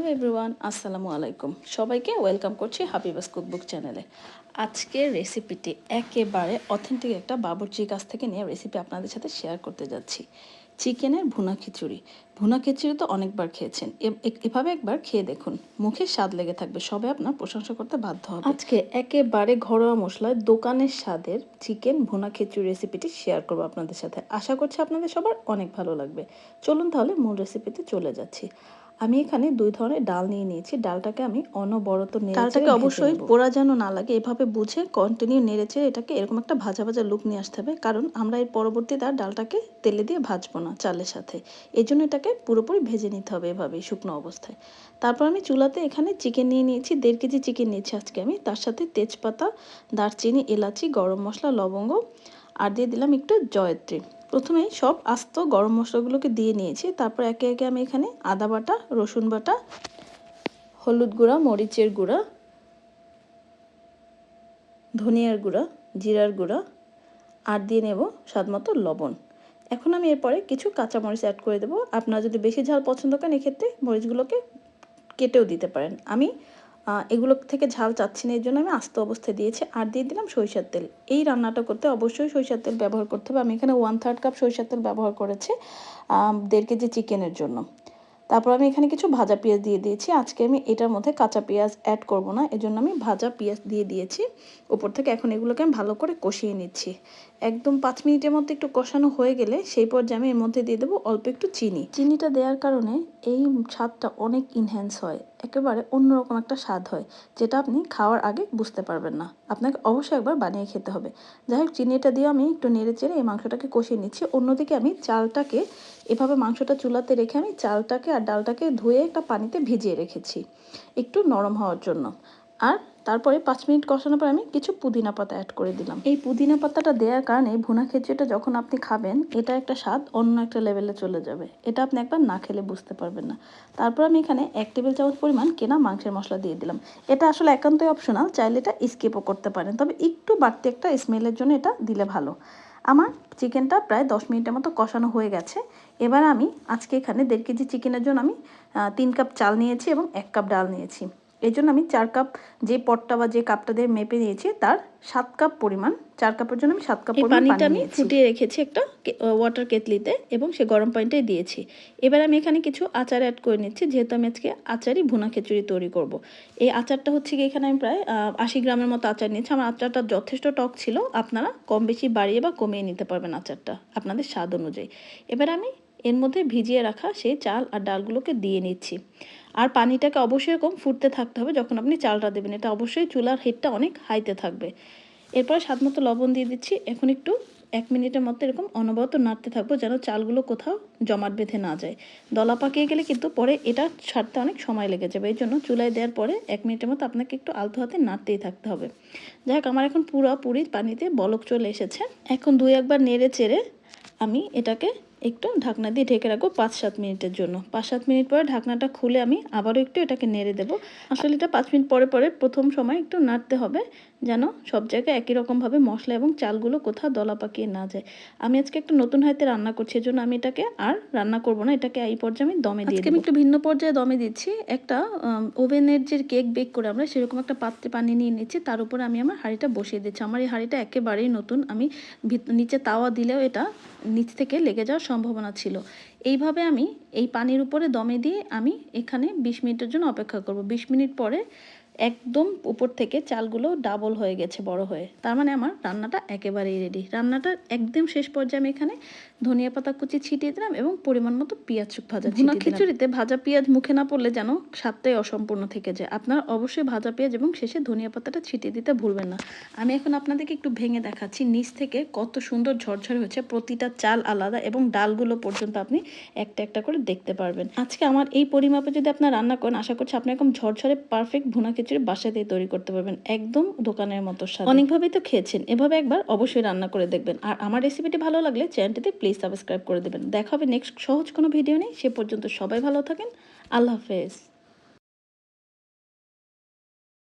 Hello everyone আসসালামু আলাইকুম। সবাইকে ওয়েলকাম করছি হাবিবাস কুকবুক চ্যানেলে। আজকের রেসিপিটি একেবারে অথেন্টিক একটা বাবুর্চির কাছ থেকে নিয়ে রেসিপি আপনাদের সাথে শেয়ার করতে যাচ্ছি। চিকেনের ভুনা খিচুড়ি। ভুনা খিচুড়ি তো অনেকবার খেয়েছেন। এভাবে একবার খেয়ে দেখুন। মুখে স্বাদ লেগে থাকবে। সবে আপনার প্রশংসা করতে বাধ্য হবে। আজকে একেবারে ঘরোয়া মশলায় দোকানের স্বাদের চিকেন ভুনা খিচুড়ি রেসিপিটি শেয়ার করব আপনাদের সাথে। আশা করছি আপনাদের সবার অনেক ভালো লাগবে। চলুন তাহলে মূল রেসিপিতে চলে যাচ্ছি। আমি এখানে দুই ধরনের ডাল নিয়ে নিয়েছি। ডালটাকে আমি অনবরত ডালটাকে অবশ্যই পোড়া যেন না লাগে। এভাবে বুঝে কন্টিনিউ নেড়েছে এটাকে এরকম একটা ভাজা ভাজা লুক নিয়ে আসতে হবে। কারণ আমরা এর পরবর্তীতে আর ডালটাকে তেলে দিয়ে ভাজবো না চালের সাথে। এই জন্য এটাকে পুরোপুরি ভেজে নিতে হবে এভাবে শুকনো অবস্থায়। তারপর আমি চুলাতে এখানে চিকেন নিয়ে নিয়েছি, দেড় কেজি চিকেন নিয়েছি আজকে আমি। তার সাথে তেজপাতা, দারচিনি, এলাচি, গরম মশলা, লবঙ্গ আর দিয়ে দিলাম একটু জয়ত্রী। প্রথমেই সব আস্ত গরম মশলাগুলোকে দিয়ে নিয়েছি। তারপর একে একে আমি এখানে আদা বাটা, রসুন বাটা, হলুদ গুঁড়া, মরিচের গুঁড়া ধনিয়ার গুঁড়া, জিরার গুঁড়া, আর দিয়ে নেব স্বাদমতো লবণ। এখন আমি এরপরে কিছু কাঁচামরিচ অ্যাড করে দেবো। আপনারা যদি বেশি ঝাল পছন্দ করেন, এক্ষেত্রে মরিচগুলোকে কেটেও দিতে পারেন। আমি এগুলো থেকে ঝাল চাচ্ছি না এর জন্য আমি আস্ত অবস্থায় দিয়েছি। আর দিয়ে দিলাম সরিষার তেল। এই রান্নাটা করতে অবশ্যই সরিষার তেল ব্যবহার করতে হবে। আমি এখানে ওয়ান থার্ড কাপ সরিষার তেল ব্যবহার করেছি দেড় কেজি চিকেনের জন্য। তারপর আমি এখানে কিছু ভাজা পেঁয়াজ দিয়ে দিয়েছি। আজকে আমি এটার মধ্যে কাঁচা পেঁয়াজ অ্যাড করব না, এজন্য আমি ভাজা পেঁয়াজ দিয়ে দিয়েছি। উপর থেকে এখন এগুলোকে আমি ভালো করে কষিয়ে নিচ্ছি। একদম পাঁচ মিনিটের মধ্যে একটু কষানো হয়ে গেলে সেই পর্যায়ে আমি এর মধ্যে দিয়ে দেবো অল্প একটু চিনি। চিনিটা দেওয়ার কারণে এই স্বাদটা অনেক ইনহ্যান্স হয়, একেবারে অন্যরকম একটা স্বাদ হয়, যেটা আপনি খাওয়ার আগে বুঝতে পারবেন না। আপনাকে অবশ্যই একবার বানিয়ে খেতে হবে। যাই হোক চিনিটা দিয়ে আমি একটু নেড়ে চেড়ে এই মাংসটাকে কষিয়ে নিচ্ছি। অন্যদিকে আমি চালটাকে এভাবে মাংসটা চুলাতে রেখে আমি চালটাকে আর ডালটাকে ধুয়ে একটা পানিতে ভিজিয়ে রেখেছি, একটু নরম হওয়ার জন্য। আর তারপরে পাঁচ মিনিট কষানোর পর আমি কিছু পুদিনা পাতা অ্যাড করে দিলাম। এই পুদিনা পাতাটা দেওয়ার কারণে ভুনা খিচুড়িটা যখন আপনি খাবেন, এটা একটা স্বাদ অন্য একটা লেভেলে চলে যাবে। এটা আপনি একবার না খেলে বুঝতে পারবেন না। তারপর আমি এখানে এক টেবিল চামচ পরিমাণ কেনা মাংসের মশলা দিয়ে দিলাম। এটা আসলে একান্তই অপশনাল চাইলে এটা স্কিপও করতে পারেন। তবে একটু বাড়তি একটা স্মেলের জন্য এটা দিলে ভালো। আমার চিকেনটা প্রায় দশ মিনিটের মতো কষানো হয়ে গেছে। এবার আমি আজকে এখানে দেড় কেজি চিকেনের জন্য আমি তিন কাপ চাল নিয়েছি এবং এক কাপ ডাল নিয়েছি। এই জন্য আমি চার কাপ যে পটটা বা যে কাপটা দিয়ে মেপে নিয়েছি তার সাত কাপ পরিমাণ চার কাপের জন্য আমি সাত কাপ পরিমাণ পানিটা আমি ফুটিয়ে রেখেছি একটা ওয়াটার কেতলিতে এবং সে গরম পানিটাই দিয়েছি। এবার আমি এখানে কিছু আচার অ্যাড করে নিচ্ছি যেহেতু আমি আজকে আচারই ভুনা খিচুড়ি তৈরি করব। এই আচারটা হচ্ছে কি এখানে আমি প্রায় আশি গ্রামের মতো আচার নিয়েছি। আমার আচারটা যথেষ্ট টক ছিল আপনারা কম বেশি বাড়িয়ে বা কমিয়ে নিতে পারবেন আচারটা আপনাদের স্বাদ অনুযায়ী। এবার আমি এর মধ্যে ভিজিয়ে রাখা সেই চাল আর ডালগুলোকে দিয়ে নিচ্ছি। আর পানিটাকে অবশ্যই এরকম ফুটতে থাকতে হবে যখন আপনি চালটা দেবেন। এটা অবশ্যই চুলার হিটটা অনেক হাইতে থাকবে। এরপর স্বাদ মতো লবণ দিয়ে দিচ্ছি। এখন একটু এক মিনিটের মতো এরকম অনবরত নাড়তে থাকব যেন চালগুলো কোথাও জমাট বেঁধে না যায়। দলা পাকিয়ে গেলে কিন্তু পরে এটা ছাড়তে অনেক সময় লেগে যাবে। এই জন্য চুলায় দেওয়ার পরে এক মিনিটের মতো আপনাকে একটু আলতো হাতে নাড়তেই থাকতে হবে। যাই হোক আমার এখন পুরোপুরি পানিতে বলক চলে এসেছে। এখন দুই একবার নেড়ে চেড়ে আমি এটাকে একটু ঢাকনা দিয়ে ঢেকে রাখব পাঁচ সাত মিনিটের জন্য। পাঁচ সাত মিনিট পরে ঢাকনাটা খুলে আমি আবারও একটু এটাকে নেড়ে দেবো। আসলে এটা পাঁচ মিনিট পরে পরে প্রথম সময় একটু নাড়তে হবে যেন সব জায়গায় একই রকমভাবে মশলা এবং চালগুলো কোথাও দলা পাকিয়ে না যায়। আমি আজকে একটা নতুন হাতে রান্না করছি এজন্য আমি এটাকে আর রান্না করব না এটাকে এই পর্যায়ে আমি দমে দিয়ে আমি একটু ভিন্ন পর্যায়ে দমে দিচ্ছি। একটা ওভেনের যে কেক বেক করে আমরা সেরকম একটা পাত্রে পানি নিয়ে নিচ্ছি তার উপরে আমি আমার হাঁড়িটা বসিয়ে দিচ্ছি। আমার এই হাঁড়িটা একেবারেই নতুন। আমি ভিত- নিচে তাওয়া দিলেও এটা নিচ থেকে লেগে যাওয়ার সম্ভাবনা ছিল। এইভাবে আমি এই পানির উপরে দমে দিয়ে আমি এখানে বিশ মিনিটের জন্য অপেক্ষা করব। বিশ মিনিট পরে একদম উপর থেকে চালগুলো ডাবল হয়ে গেছে বড় হয়ে। তার মানে আমার রান্নাটা একেবারেই রেডি রান্নাটা একদম শেষ পর্যায়ে আমি এখানে ধনিয়া পাতা কুচি ছিটিয়ে দিলাম এবং পরিমাণ মতো পেঁয়াজ ভাজা ভুনা খিচুড়িতে ভাজা পেঁয়াজ মুখে না পড়লে যেন স্বাদটাই অসম্পূর্ণ থেকে যায়। আপনারা অবশ্যই ভাজা পেঁয়াজ এবং শেষে ধনিয়া পাতাটা ছিটিয়ে দিতে ভুলবেন না। আমি এখন আপনাদেরকে একটু ভেঙে দেখাচ্ছি নিচ থেকে কত সুন্দর ঝরঝরে হয়েছে। প্রতিটা চাল আলাদা এবং ডালগুলো পর্যন্ত আপনি একটা একটা করে দেখতে পারবেন। আজকে আমার এই পরিমাপে যদি আপনার রান্না করেন আশা করছি আপনি এরকম ঝরঝরে পারফেক্ট ভুনা খিচুড়ি বাসাতেই তৈরি করতে পারবেন। একদম দোকানের মতো স্বাদ। অনেকভাবেই তো খেয়েছেন। এভাবে একবার অবশ্যই রান্না করে দেখবেন। আর আমার রেসিপিটি ভালো লাগলে চ্যানেলটিতে প্লিজ সাবস্ক্রাইব করে দেবেন। দেখা হবে নেক্সট সহজ কোনো ভিডিও নেই সে পর্যন্ত সবাই ভালো থাকেন। আল্লাহ হাফেজ।